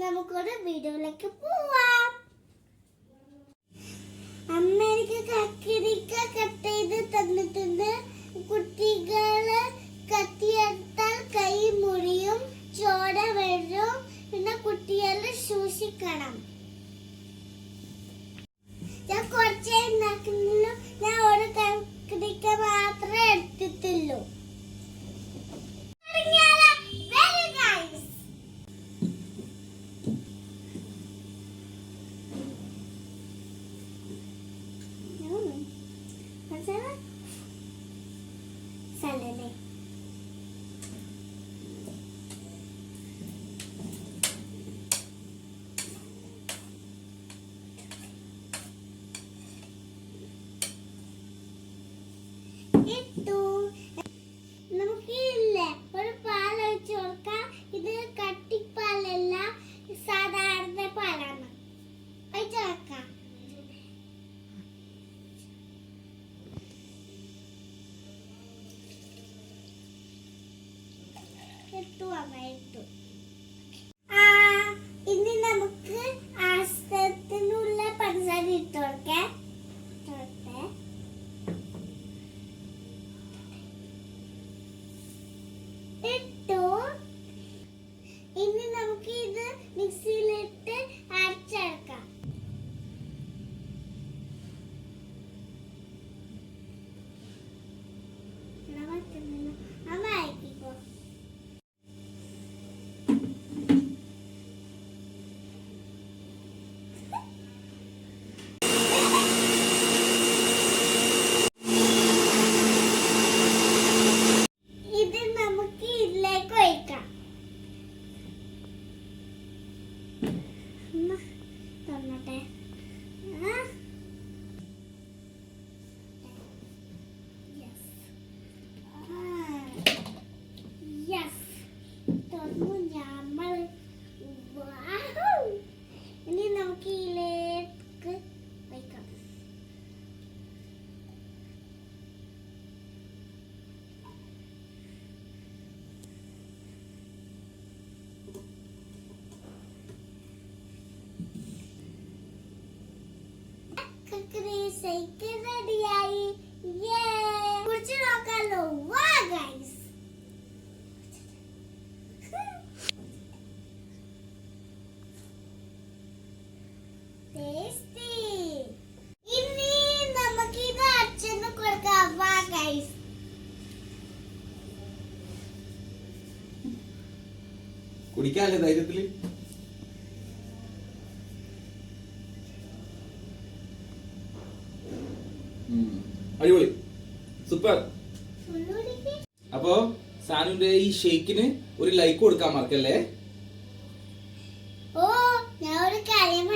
നമുക്കൊരു വീഡിയോയിലേക്ക് പോവാം. അമ്മ എനിക്ക് കക്കരിക്ക കട്ട് ചെയ്ത് തന്നിട്ടുണ്ട്. കുട്ടികൾ കത്തിയെടുത്താൽ കൈ മുറിയും ചോര വരും. പിന്നെ കുട്ടികൾ സൂക്ഷിക്കണം. ഉണ്ടാക്കുന്നുള്ളൂ ഞാൻ ഒരു കക്കരിക്ക മാത്രമേ എടുത്തിട്ടുള്ളൂ. തുടങ്ങിയാലോ? ഇട്ടു അമ്മ ഇട്ടു ആ ഇനി നമുക്ക് ആശ്രയത്തിനുള്ള പഞ്ചസാര ഇട്ട് കൊടുക്കേ ഇട്ടോട്ടെ. ഇട്ടു. ഇനി നമുക്ക് ഇത് മിക്സിയിലിട്ട് ね。കക്രീസയ്ക്ക് റെഡിയായി കുറിച്ച് നോക്കാലോ വാ ഗൈസ് കുടിക്കാല്ലേ ധൈര്യത്തിൽ? അടിപൊളി. സൂപ്പർ. അപ്പോ സാനുവിന്റെ ഈ ഷേക്കിന് ഒരു ലൈക്ക് കൊടുക്കാൻ മറക്കല്ലേ? ഓ ഞാൻ ഒരു കാര്യം